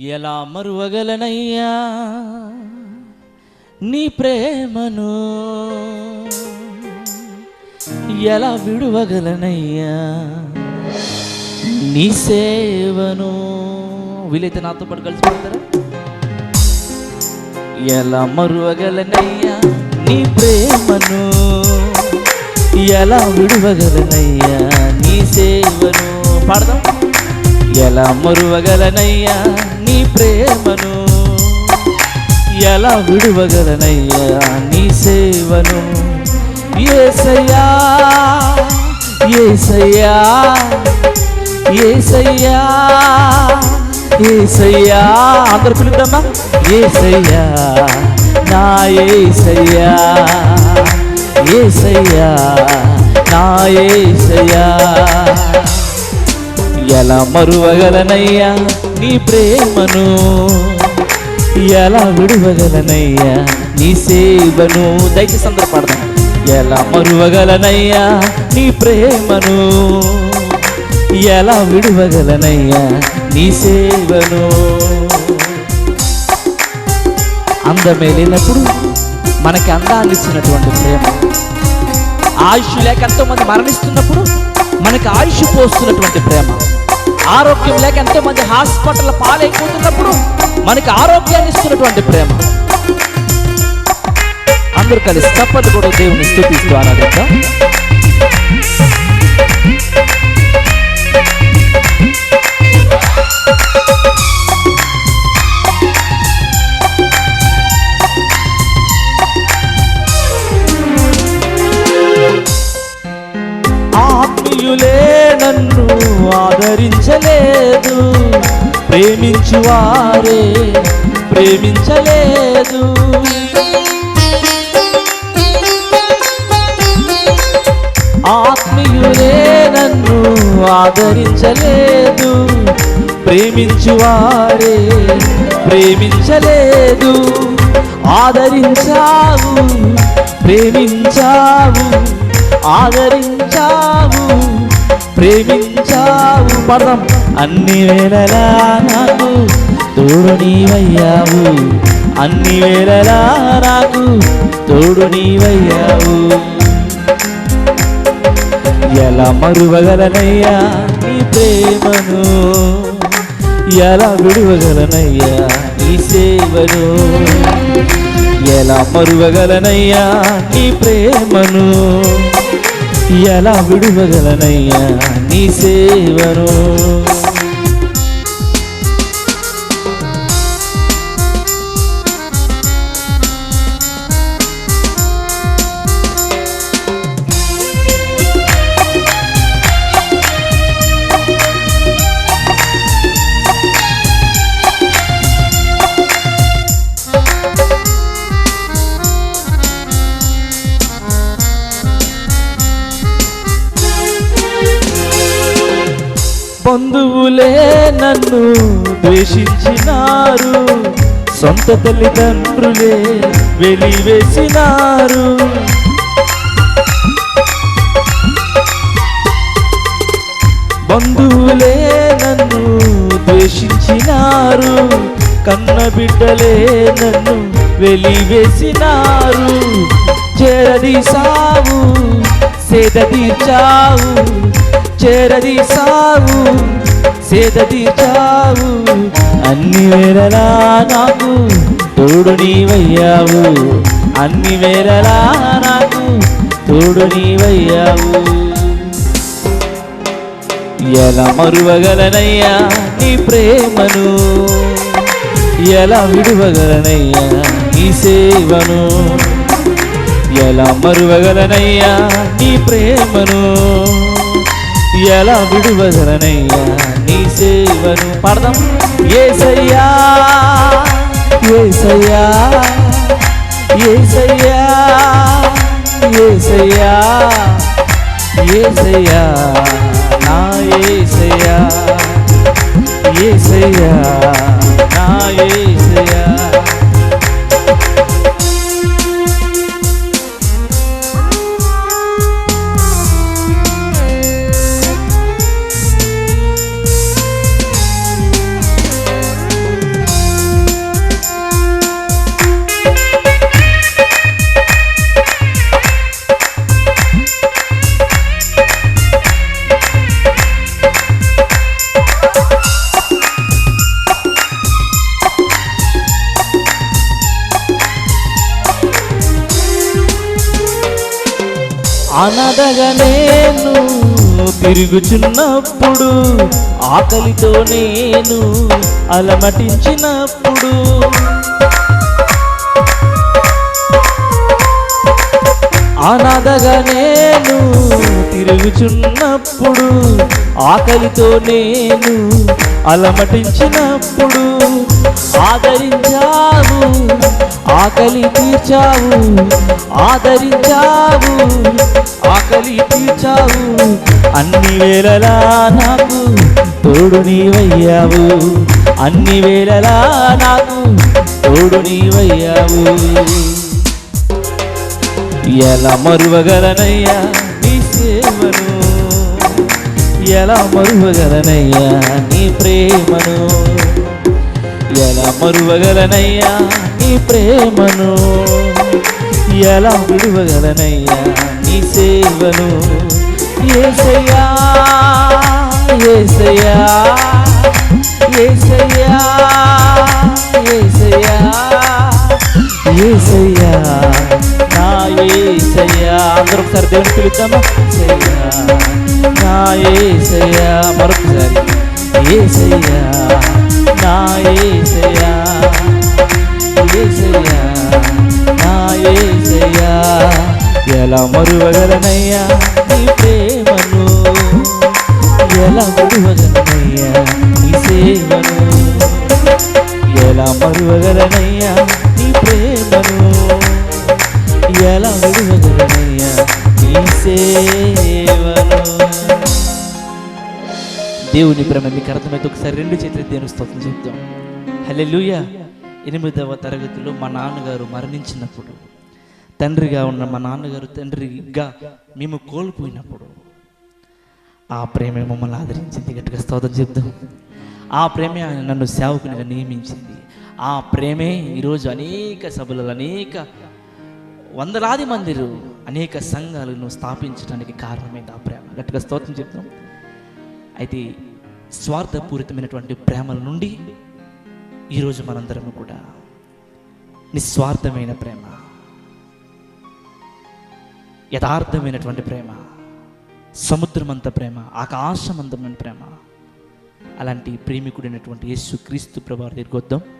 ఎలా మరువగలనయ్యా? నీ ప్రేమను ఎలా విడువగలనయ్యా? నీ సేవను వీలైతే నాతో పాటు కలిసిపోతారా ఎలా మరువగలనయ్యా? నీ ప్రేమను ఎలా విడువగలనయ్యా? నీ సేవను పాడదాం. ఎలా మరువగలనయ్యా? ప్రేమను ఎలా విడువగలనయ్యా నీ సేవను? ఏసయ్యా ఏసయ్యా ఏసయ్యా ఏసయ్యా. అందరు పిలుద్దామా? ఏసయ్యా నా ఏసయ్యా ఏసయ్యా నా ఏసయ్యా. ఎలా మరువగలనయ్యా? నీ ప్రేమను ఎలా విడువగలనయ్యా? నీ సేవను దయచేసి అందరూ పాడదాం. ఎలా మరువగలనయ్యా? నీ ప్రేమను ఎలా విడువగలనయ్యా? నీ సేవను అందమేలినప్పుడు మనకి అందాన్ని ఇచ్చినటువంటి ప్రేమ. ఆయుష్ లేక ఎంతోమంది మరణిస్తున్నప్పుడు మనకి ఆయుష్ పోస్తున్నటువంటి ప్రేమ. ఆరోగ్యం లేక ఎంతో మంది హాస్పిటల్ పాలైపోతున్నప్పుడు మనకి ఆరోగ్యాన్ని ఇస్తున్నటువంటి ప్రేమ. అందరూ కలిసి తప్పదు కూడా దేవుని స్థుతిస్తూ ఆరాధిద్దాం. ప్రేమించలేదు. ప్రేమించువారే ప్రేమించలేదు. ఆత్మీయులే నన్ను ఆదరించలేదు. ప్రేమించువారే ప్రేమించలేదు. ఆదరించావు ప్రేమించావు ఆదరించావు. ప్రేమించావు పదం అన్ని వేళలా నాకు తోడు నీవయ్యావు. అన్ని వేళలా నాకు తోడు నీవయ్యావు. ఎలా మరువగలనయ్యా నీ ప్రేమను? ఎలా విడువగలనయ్యా నీ సేవను? ఎలా మరువగలనయ్యా నీ ప్రేమను? ఎలా విడువగలనయ్యా నీ సేవను ద్వేషించినారు. సొంత తల్లిదండ్రులే వెలివేసినారు. బంధువులే నన్ను ద్వేషించినారు. కన్న బిడ్డలే నన్ను వెలివేసినారు. చేరది సావు సేదది చావు చేరది సావు సేద తీర్చావు అన్ని వేళలా నాకు తోడు నీవయ్యావు. అన్ని వేళలా నాకు తోడు నీవయ్యావు. ఎలా మరువగలనయ్యా నీ ప్రేమను? ఎలా విడువగలనయ్యా నీ సేవను? ఎలా మరువగలనయ్యా నీ ప్రేమను? ఎలా విడువగలనయ్యా నీ సేవను పాడదాం. ఏసయ్యా ఏసయ్యా ఏసయ్యా ఏసయ్యా ఏసయ్యా నా ఏసయ్యా ఏసయ్యా నా ఏ అనాథగా నేను తిరుగుచున్నప్పుడు ఆకలితో నేను అలమటించినప్పుడు. అనాథగా నేను తిరుగుచున్నప్పుడు ఆకలితో నేను అలమటించినప్పుడు. ఆదరి ఆకలి తీర్చావు ఆదరించావు ఆకలి తీర్చావు. అన్ని వేళలా నాకు తోడు నీవయ్యావు అన్ని వేళలా నాకు తోడు నీవయ్యావు. ఎలా మరువగలనయ్యా నీ సేవను? ఎలా మరువగలనయ్యా నీ ప్రేమను? ఎలా మరువగలనయ్యా నీ ప్రేమను? ఎలా విడువగలనయ్యా నీ సేవను? ఏసయ్యా ఏసయ్యా ఏసయ్యా ఏసయ్యా ఏసయ్యా నా ఏసయ్యా. అందరూ ఒకసారి దేవుని పిలుద్దామా? ఏసయ్యా నా ఏసయ్యా. మరొకసారి. ఏసయ్యా నా ఏసయ్యా ఏసయ్యా నా ఏసయ్యా ఎలా మరువగలనయ్యా నీ ప్రేమను? ఎలా మరువగలనయ్యా నీ సేవను? ఎలా మరువగలనయ్యా నీ ప్రేమను? ఎలా మరువగలనయ్యా నీ సేవను? దేవుని ప్రేమ మీకు అర్థమైతే ఒకసారి రెండు చేతులు దేవుని స్తోత్రం చెప్తాం హల్లెలూయా. ఎనిమిదవ తరగతిలో మా నాన్నగారు మరణించినప్పుడు తండ్రిగా ఉన్న మా నాన్నగారు తండ్రిగా మేము కోల్పోయినప్పుడు ఆ ప్రేమే మమ్మల్ని ఆదరించింది. గట్టిగా స్తోత్రం చెప్తాం ఆ ప్రేమే ఆయన నన్ను సేవకునిగా నియమించింది. ఆ ప్రేమే ఈరోజు అనేక సభలలో అనేక వందలాది మందిరు అనేక సంఘాలను స్థాపించడానికి కారణమైంది ఆ ప్రేమ. గట్టిగా స్తోత్రం చెప్తాం అయితే స్వార్థపూరితమైనటువంటి ప్రేమల నుండి ఈరోజు మనందరము కూడా నిస్వార్థమైన ప్రేమ యథార్థమైనటువంటి ప్రేమ సముద్రమంత ప్రేమ ఆకాశమంతమైన ప్రేమ అలాంటి ప్రేమికుడైనటువంటి యేసు క్రీస్తు ప్రభావం దగ్గరికి